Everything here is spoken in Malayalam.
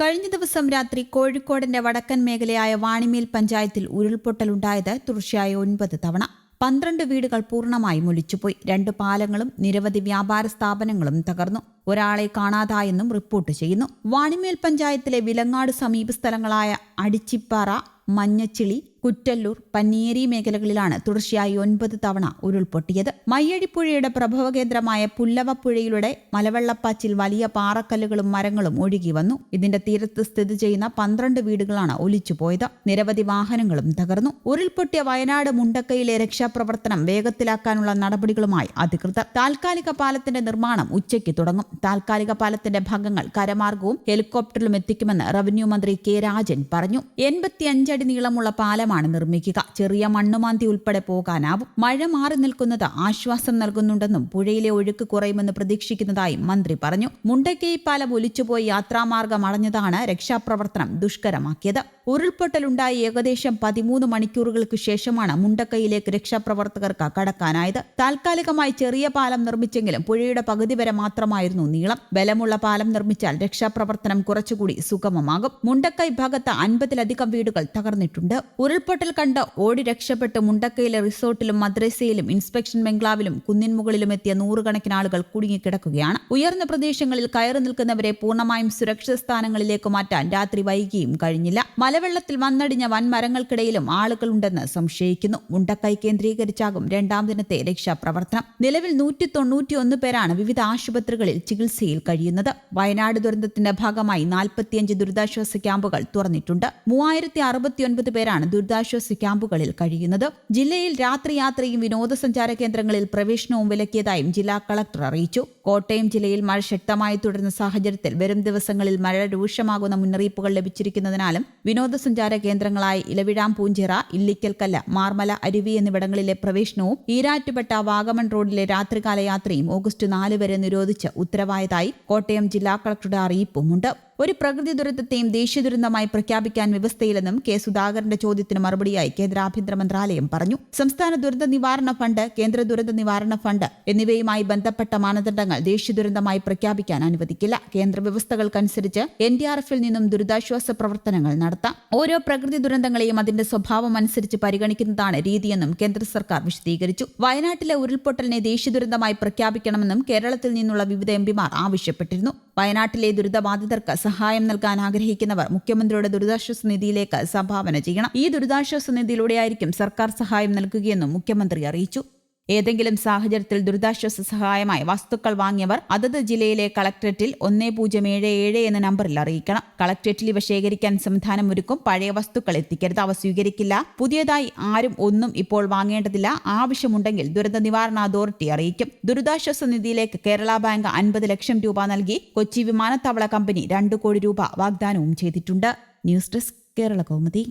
കഴിഞ്ഞ ദിവസം രാത്രി കോഴിക്കോടിന്റെ വടക്കൻ മേഖലയായ വാണിമേൽ പഞ്ചായത്തിൽ ഉരുൾപൊട്ടലുണ്ടായത് തുടർച്ചയായ ഒൻപത് തവണ. പന്ത്രണ്ട് വീടുകൾ പൂർണമായും ഒലിച്ചുപോയി. രണ്ട് പാലങ്ങളും നിരവധി വ്യാപാര സ്ഥാപനങ്ങളും തകർന്നു. ഒരാളെ കാണാതായെന്നും റിപ്പോർട്ട് ചെയ്യുന്നു. വാണിമേൽ പഞ്ചായത്തിലെ വിലങ്ങാട് സമീപ സ്ഥലങ്ങളായ അടിച്ചിപ്പാറ മഞ്ഞച്ചിളി കുറ്റല്ലൂർ പന്നിയേരി മേഖലകളിലാണ് തുടർച്ചയായി ഒൻപത് തവണ ഉരുൾപൊട്ടിയത്. മയ്യഴിപ്പുഴയുടെ പ്രഭവകേന്ദ്രമായ പുല്ലവപ്പുഴയിലൂടെ മലവെള്ളപ്പാച്ചിൽ വലിയ പാറക്കല്ലുകളും മരങ്ങളും ഒഴുകി വന്നു. ഇതിന്റെ തീരത്ത് സ്ഥിതി ചെയ്യുന്ന പന്ത്രണ്ട് വീടുകളാണ് ഒലിച്ചുപോയത്. നിരവധി വാഹനങ്ങളും തകർന്നു. ഉരുൾപൊട്ടിയ വയനാട് മുണ്ടക്കയിലെ രക്ഷാപ്രവർത്തനം വേഗത്തിലാക്കാനുള്ള നടപടികളുമായി അധികൃതർ. താൽക്കാലിക പാലത്തിന്റെ നിർമ്മാണം ഉച്ചയ്ക്ക് തുടങ്ങും. താൽക്കാലിക പാലത്തിന്റെ ഭാഗങ്ങൾ കരമാർഗവും ഹെലികോപ്റ്ററിലും എത്തിക്കുമെന്ന് റവന്യൂ മന്ത്രി കെ രാജൻ പറഞ്ഞു. എൺപത്തിയഞ്ചടി നീളമുള്ള പാലമാണ് നിർമ്മിക്കുക. ചെറിയ മണ്ണുമാന്തി ഉൾപ്പെടെ പോകാനാവും. മഴ മാറി നിൽക്കുന്നത് ആശ്വാസം നൽകുന്നുണ്ടെന്നും പുഴയിലെ ഒഴുക്ക് കുറയുമെന്ന് പ്രതീക്ഷിക്കുന്നതായും മന്ത്രി പറഞ്ഞു. മുണ്ടക്കൈ പാലം ഒലിച്ചുപോയി യാത്രാമാർഗം അടഞ്ഞതാണ് രക്ഷാപ്രവർത്തനം ദുഷ്കരമാക്കിയത്. ഉരുൾപൊട്ടലുണ്ടായി ഏകദേശം പതിമൂന്ന് മണിക്കൂറുകൾക്ക് ശേഷമാണ് മുണ്ടക്കൈയിലേക്ക് രക്ഷാപ്രവർത്തകർക്ക് കടക്കാനായത്. താൽക്കാലികമായി ചെറിയ പാലം നിർമ്മിച്ചെങ്കിലും പുഴയുടെ പകുതി വരെ മാത്രമായിരുന്നു നീളം. ബലമുള്ള പാലം നിർമ്മിച്ചാൽ രക്ഷാപ്രവർത്തനം കുറച്ചുകൂടി സുഗമമാകും. മുണ്ടക്കൈ ഭാഗത്ത് അൻപതിലധികം വീടുകൾ തകർന്നിട്ടുണ്ട്. ഉരുൾപൊട്ടൽ കണ്ട് ഓടി രക്ഷപ്പെട്ട് മുണ്ടക്കയിലെ റിസോർട്ടിലും മദ്രസയിലും ഇൻസ്പെക്ഷൻ ബംഗ്ലാവിലും കുന്നിൻമുകളിലും എത്തിയ നൂറുകണക്കിന് ആളുകൾ കുടുങ്ങിക്കിടക്കുകയാണ്. ഉയർന്ന പ്രദേശങ്ങളിൽ കയറി നിൽക്കുന്നവരെ പൂർണമായും സുരക്ഷിത സ്ഥാനങ്ങളിലേക്ക് മാറ്റാൻ രാത്രി വൈകിയും കഴിഞ്ഞില്ല. മലവെള്ളത്തിൽ വന്നടിഞ്ഞ വൻമരങ്ങൾക്കിടയിലും ആളുകളുണ്ടെന്ന് സംശയിക്കുന്നു. മുണ്ടക്കൈ കേന്ദ്രീകരിച്ചാകും രണ്ടാം ദിനത്തെ രക്ഷാപ്രവർത്തനം. നിലവിൽ നൂറ്റി തൊണ്ണൂറ്റിയൊന്ന് പേരാണ് വിവിധ ആശുപത്രികളിൽ ചികിത്സയിൽ കഴിയുന്നത്. വയനാട് ദുരന്തത്തിന്റെ ഭാഗമായി നാൽപ്പത്തിയഞ്ച് ദുരിതാശ്വാസ ക്യാമ്പുകൾ തുറന്നിട്ടുണ്ട്. മൂവായിരത്തി അറുപത്തിയൊൻപത് പേരാണ് ദുരിതാശ്വാസ ക്യാമ്പുകളിൽ കഴിയുന്നത്. ജില്ലയിൽ രാത്രിയാത്രയും വിനോദസഞ്ചാര കേന്ദ്രങ്ങളിൽ പ്രവേശനവും വിലക്കിയതായും ജില്ലാ കളക്ടർ അറിയിച്ചു. കോട്ടയം ജില്ലയിൽ മഴ ശക്തമായി തുടരുന്ന സാഹചര്യത്തിൽ വരും ദിവസങ്ങളിൽ മഴ രൂക്ഷമാകുന്ന മുന്നറിയിപ്പുകൾ ലഭിച്ചിരിക്കുന്നതിനാലും വിനോദസഞ്ചാര കേന്ദ്രങ്ങളായ ഇലവിഴാം പൂഞ്ചിറ ഇല്ലിക്കൽക്കല്ല മാർമല അരുവി എന്നിവിടങ്ങളിലെ പ്രവേശനവും ഈരാറ്റുപെട്ട വാഗമൺ റോഡിലെ രാത്രികാല യാത്രയും ഓഗസ്റ്റ് നാല് വരെ നിരോധിച്ച് ഉത്തരവായതായി കോട്ടയം ജില്ലാ കളക്ടറുടെ അറിയിപ്പുമുണ്ട്. ഒരു പ്രകൃതി ദുരന്തത്തെയും ദേശീയ ദുരന്തമായി പ്രഖ്യാപിക്കാൻ വ്യവസ്ഥയില്ലെന്നും കെ സുധാകരന്റെ ചോദ്യത്തിന് മറുപടിയായി കേന്ദ്ര ആഭ്യന്തര മന്ത്രാലയം പറഞ്ഞു. സംസ്ഥാന ദുരന്ത നിവാരണ ഫണ്ട് കേന്ദ്ര ദുരന്ത നിവാരണ ഫണ്ട് എന്നിവയുമായി ബന്ധപ്പെട്ട മാനദണ്ഡങ്ങൾ ദേശീയ ദുരന്തമായി പ്രഖ്യാപിക്കാൻ അനുവദിക്കില്ല. കേന്ദ്ര വ്യവസ്ഥകൾക്കനുസരിച്ച് എൻ ഡി ആർ എഫിൽ നിന്നും ദുരിതാശ്വാസ പ്രവർത്തനങ്ങൾ നടത്താം. ഓരോ പ്രകൃതി ദുരന്തങ്ങളെയും അതിന്റെ സ്വഭാവം അനുസരിച്ച് പരിഗണിക്കുന്നതാണ് രീതിയെന്നും കേന്ദ്ര സർക്കാർ വിശദീകരിച്ചു. വയനാട്ടിലെ ഉരുൾപൊട്ടലിനെ ദേശീയ ദുരന്തമായി പ്രഖ്യാപിക്കണമെന്നും കേരളത്തിൽ നിന്നുള്ള വിവിധ എംപിമാർ ആവശ്യപ്പെട്ടിരുന്നു. വയനാട്ടിലെ ദുരിതബാധിതർക്ക് സഹായം നൽകാൻ ആഗ്രഹിക്കുന്നവർ മുഖ്യമന്ത്രിയുടെ ദുരിതാശ്വാസ നിധിയിലേക്ക് സംഭാവന ചെയ്യണം. ഈ ദുരിതാശ്വാസ നിധിയിലൂടെയായിരിക്കും സർക്കാർ സഹായം നൽകുകയെന്നും മുഖ്യമന്ത്രി അറിയിച്ചു. ഏതെങ്കിലും സാഹചര്യത്തിൽ ദുരിതാശ്വാസ സഹായമായി വസ്തുക്കൾ വാങ്ങിയവർ അതത് ജില്ലയിലെ കളക്ടറേറ്റിൽ ഒന്നേ പൂജ്യം ഏഴ് ഏഴ് എന്ന നമ്പറിൽ അറിയിക്കണം. കളക്ടറേറ്റിൽ ഇവ ശേഖരിക്കാൻ സംവിധാനം ഒരുക്കും. പഴയ വസ്തുക്കൾ എത്തിക്കരുത്. അവ സ്വീകരിക്കില്ല. പുതിയതായി ആരും ഒന്നും ഇപ്പോൾ വാങ്ങേണ്ടതില്ല. ആവശ്യമുണ്ടെങ്കിൽ ദുരന്ത നിവാരണ അതോറിറ്റി അറിയിക്കും. ദുരിതാശ്വാസ നിധിയിലേക്ക് കേരള ബാങ്ക് അൻപത് ലക്ഷം രൂപ നൽകി കൊച്ചി വിമാനത്താവള കമ്പനി രണ്ട് കോടി രൂപ വാഗ്ദാനവും ചെയ്തിട്ടുണ്ട്. News desk Kerala Kaumudi.